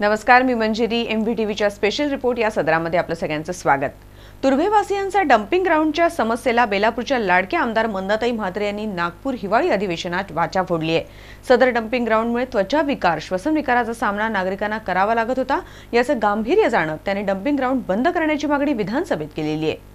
नमस्कार मी Manjiri M V T व्हीच्या स्पेशल रिपोर्ट या सदरामध्ये आपलं सगळ्यांचं स्वागत. तुर्भेवासियांचा डम्पिंग ग्राउंडच्या समस्येला बेलापूरच्या लाडक्या आमदार मंदाताई म्हात्रे यांनी नागपूर हिवाळी अधिवेशनात वाचा फोडली आहे. सदर डम्पिंग ग्राउंडमुळे त्वचा विकार श्वसन विकाराचा सामना नागरिकांना करावा लागत होता याचं गांभीर्य जाणत त्यांनी डम्पिंग ग्राउंड बंद करण्याची मागणी विधानसभेत केलेली आहे.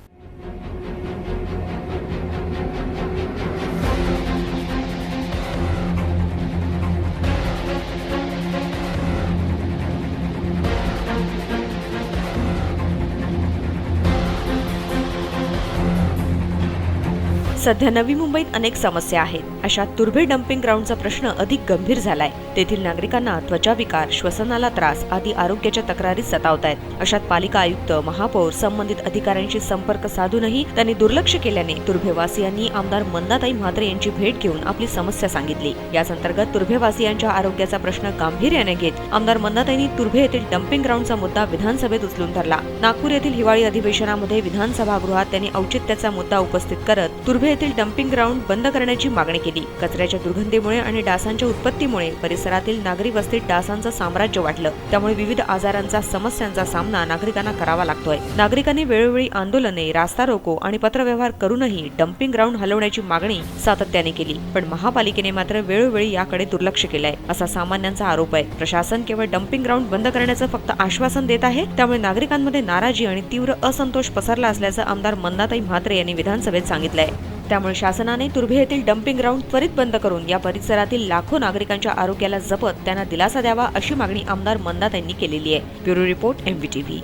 सध्या नवी मुंबईत अनेक समस्या आहेत. अशा तुर्भे डम्पिंग ग्राउंडचा प्रश्न अधिक गंभीर झालाय. तेथील नागरिकांना त्वचा विकार श्वसनाला त्रास आदी आरोग्याच्या तक्रारी सतावत आहेत अशात पालिका आयुक्त महापौर संबंधित अधिकाऱ्यांशी संपर्क साधूनही त्यांनी दुर्लक्ष केल्याने तुर्भेवासियांनी आमदार मंदाताई म्हात्रे यांची भेट घेऊन आपली समस्या सांगितली. याच अंतर्गत तुर्भेवासियांच्या आरोग्याचा प्रश्न गांभीर्याने घेत आमदार मंदाताईंनी तुर्भे येथील डम्पिंग ग्राउंडचा मुद्दा विधानसभेत उचलून धरला. नागपूर येथील हिवाळी अधिवेशनामध्ये विधानसभागृहात त्यांनी औचित्याचा मुद्दा उपस्थित करत तुर्भे येथील डम्पिंग ग्राउंड बंद करण्याची मागणी केली. कचऱ्याच्या दुर्गंधीमुळे आणि डासांच्या उत्पत्तीमुळे परिसरातील नागरी वस्तीत डासांचं साम्राज्य वाटलं त्यामुळे विविध आजारांचा समस्यांचा सामना नागरिकांना करावा लागतोय. नागरिकांनी वेळोवेळी आंदोलने रास्ता रोको आणि पत्रव्यवहार करूनही डम्पिंग ग्राउंड हलवण्याची मागणी सातत्याने केली. पण महापालिकेने मात्र वेळोवेळी याकडे दुर्लक्ष केलंय असा सामान्यांचा आरोप आहे. प्रशासन केवळ डम्पिंग ग्राउंड बंद करण्याचं फक्त आश्वासन देत आहे त्यामुळे नागरिकांमध्ये नाराजी आणि तीव्र असंतोष पसरला असल्याचं आमदार मंदाताई म्हात्रे यांनी विधानसभेत सांगितलंय. त्यामुळे शासनाने तुर्भे येथील डम्पिंग ग्राउंड त्वरित बंद करून या परिसरातील लाखो नागरिकांच्या आरोग्याला जपत त्यांना दिलासा द्यावा अशी मागणी आमदार मंदाताईंनी केलेली आहे. ब्युरो रिपोर्ट एमबीटीव्ही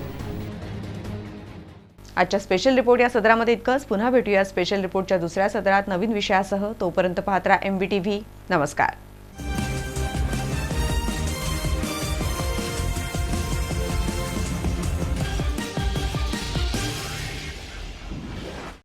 आजच्या स्पेशल रिपोर्ट या सदरामध्ये इतकंच. पुन्हा भेटूया स्पेशल रिपोर्टच्या दुसऱ्या सदरात नवीन विषयासह. तोपर्यंत पाहत्रा एमबीटीव्ही एम टी व्ही नमस्कार.